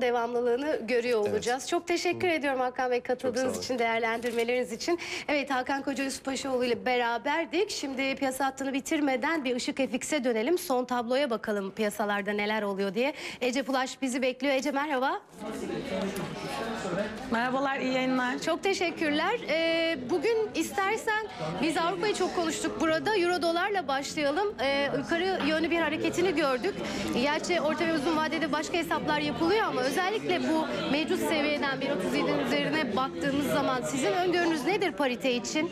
devamlılığını görüyor olacağız. Çok teşekkür ediyorum Hakan Bey katıldığınız için, değerlendirmeleriniz için. Evet Hakan Koca Yusufpaşaoğlu ile beraberdik. Şimdi piyasa hattını bitirmeden bir ışık FX'e dönelim. Son tabloya bakalım piyasalarda neler oluyor diye. Ece Pulaş bizi bekliyor. Ece merhaba. Merhabalar, iyi yayınlar. Çok teşekkürler. Ee, bugün istersen biz Avrupa'yı çok konuştuk burada. Euro dolarla başlayalım. Ee, yukarı yönlü bir hareketini gördük. Gerçi orta ve uzun vadede başka hesaplar yapılıyor ama özellikle bu mevcut seviyeden 1.37'nin üzerine baktığımız zaman sizin öngörünüz nedir parite için?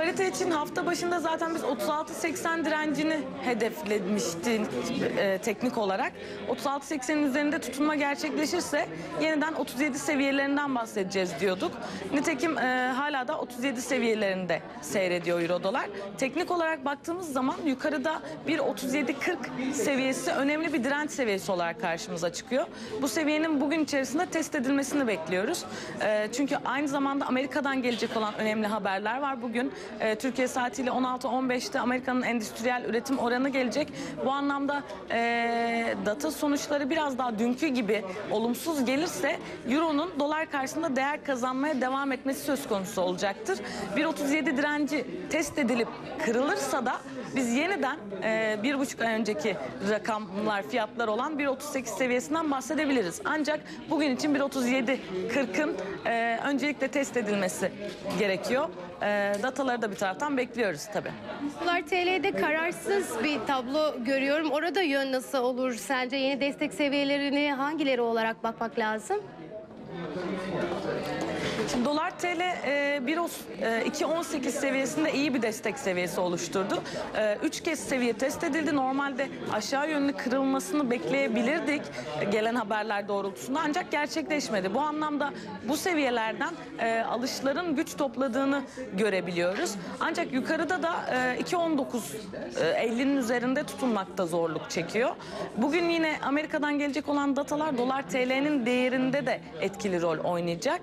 Parite için hafta başında zaten biz 36.80 direncini hedeflemiştik e, teknik olarak. 36.80'in üzerinde tutunma gerçekleşirse yeniden 37 seviyelerinden bahsedeceğiz diyorduk. Nitekim e, hala da 37 seviyelerinde seyrediyor euro dolar. Teknik olarak baktığımız zaman yukarıda bir 37.40 seviyesi önemli bir direnç seviyesi olarak karşımıza çıkıyor. Bu seviyenin bugün içerisinde test edilmesini bekliyoruz. E, çünkü aynı zamanda Amerika'dan gelecek olan önemli haberler var. Bugün e, Türkiye saatiyle 16-15'te Amerika'nın endüstriyel üretim oranı gelecek. Bu anlamda e, data sonuçları biraz daha dünkü gibi olumsuz gelirse Euro'nun dolar karşısında değer kazanmaya devam etmesi söz konusu olacaktır. 1.37 direnci test edilip kırılırsa da biz yeniden e, bir buçuk ay önceki rakamlar, fiyatlar olan 1.38 seviyesinden bahsedebiliriz. Ancak bugün için 1.37.40'ın e, öncelikle test edilmesi gerekiyor. E, dataları da bir taraftan bekliyoruz tabii. Dolar TL'de kararsız bir tablo görüyorum. Orada yön nasıl olur sence? Yeni destek seviyelerini hangileri olarak bakmak lazım? Şimdi dolar TL e, 1.10 e, 2.18 seviyesinde iyi bir destek seviyesi oluşturdu. E, üç kez seviye test edildi. Normalde aşağı yönlü kırılmasını bekleyebilirdik e, gelen haberler doğrultusunda ancak gerçekleşmedi. Bu anlamda bu seviyelerden e, alışların güç topladığını görebiliyoruz. Ancak yukarıda da e, 2.19 e, 50'nin üzerinde tutunmakta zorluk çekiyor. Bugün yine Amerika'dan gelecek olan datalar dolar TL'nin değerinde de etkili rol oynayacak.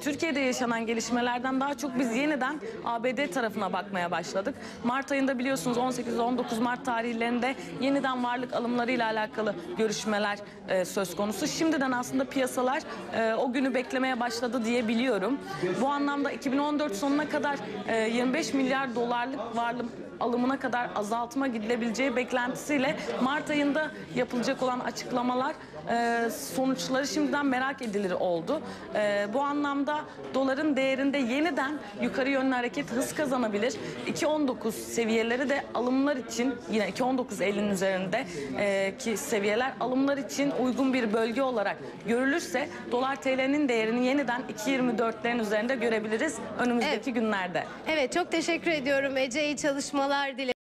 Türkiye'de yaşanan gelişmelerden daha çok biz yeniden ABD tarafına bakmaya başladık. Mart ayında biliyorsunuz 18-19 Mart tarihlerinde yeniden varlık alımlarıyla alakalı görüşmeler e, söz konusu. Şimdiden aslında piyasalar e, o günü beklemeye başladı diyebiliyorum. Bu anlamda 2014 sonuna kadar e, 25 milyar dolarlık varlık alımına kadar azaltma gidilebileceği beklentisiyle Mart ayında yapılacak olan açıklamalar e, sonuçları şimdiden merak edilir oldu. E, bu anlamda doların değerinde yeniden yukarı yönlü hareket hız kazanabilir. 2.19 seviyeleri de alımlar için yine 2.19.50'nin üzerinde e, ki seviyeler alımlar için uygun bir bölge olarak görülürse dolar TL'nin değerini yeniden 2.24'lerin üzerinde görebiliriz önümüzdeki Evet. günlerde. Evet çok teşekkür ediyorum Ece. İyi çalışmalar dilerim.